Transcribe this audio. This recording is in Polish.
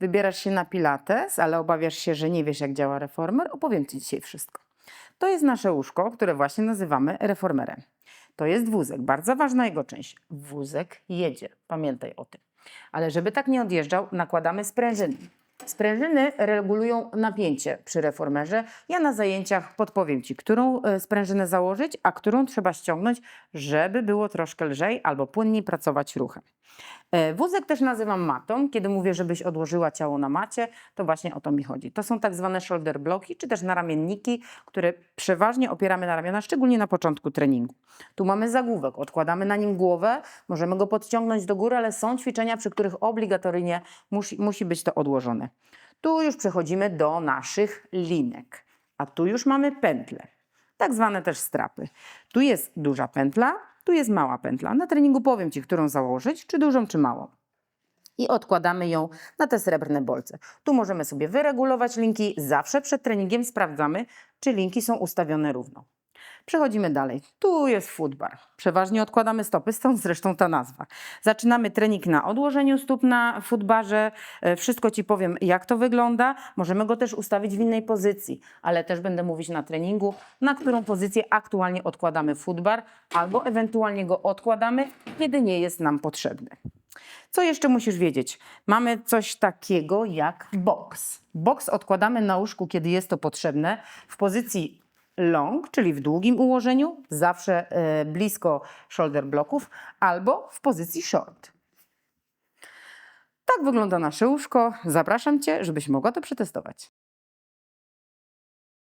wybierasz się na pilates, ale obawiasz się, że nie wiesz jak działa reformer, opowiem Ci dzisiaj wszystko. To jest nasze łóżko, które właśnie nazywamy reformerem. To jest wózek, bardzo ważna jego część. Wózek jedzie, pamiętaj o tym. Ale żeby tak nie odjeżdżał, nakładamy sprężyny. Sprężyny regulują napięcie przy reformerze. Ja na zajęciach podpowiem Ci, którą e, sprężynę założyć, a którą trzeba ściągnąć, żeby było troszkę lżej albo płynniej pracować ruchem. E, Wózek też nazywam matą. Kiedy mówię, żebyś odłożyła ciało na macie, to właśnie o to mi chodzi. To są tak zwane shoulder bloki, czy też naramienniki, które przeważnie opieramy na ramiona, szczególnie na początku treningu. Tu mamy zagłówek, odkładamy na nim głowę, możemy go podciągnąć do góry, ale są ćwiczenia, przy których obligatoryjnie musi, musi być to odłożone. Tu już przechodzimy do naszych linek, a tu już mamy pętle, tak zwane też strapy. Tu jest duża pętla, tu jest mała pętla. Na treningu powiem Ci, którą założyć, czy dużą, czy małą. I odkładamy ją na te srebrne bolce. Tu możemy sobie wyregulować linki. Zawsze przed treningiem sprawdzamy, czy linki są ustawione równo. Przechodzimy dalej. Tu jest footbar. Przeważnie odkładamy stopy, stąd zresztą ta nazwa. Zaczynamy trening na odłożeniu stóp na footbarze. E, Wszystko Ci powiem, jak to wygląda. Możemy go też ustawić w innej pozycji, ale też będę mówić na treningu, na którą pozycję aktualnie odkładamy footbar, albo ewentualnie go odkładamy, kiedy nie jest nam potrzebny. Co jeszcze musisz wiedzieć? Mamy coś takiego jak box. Box odkładamy na łóżku, kiedy jest to potrzebne, w pozycji long, czyli w długim ułożeniu, zawsze e, blisko shoulder bloków, albo w pozycji short. Tak wygląda nasze łóżko. Zapraszam Cię, żebyś mogła to przetestować.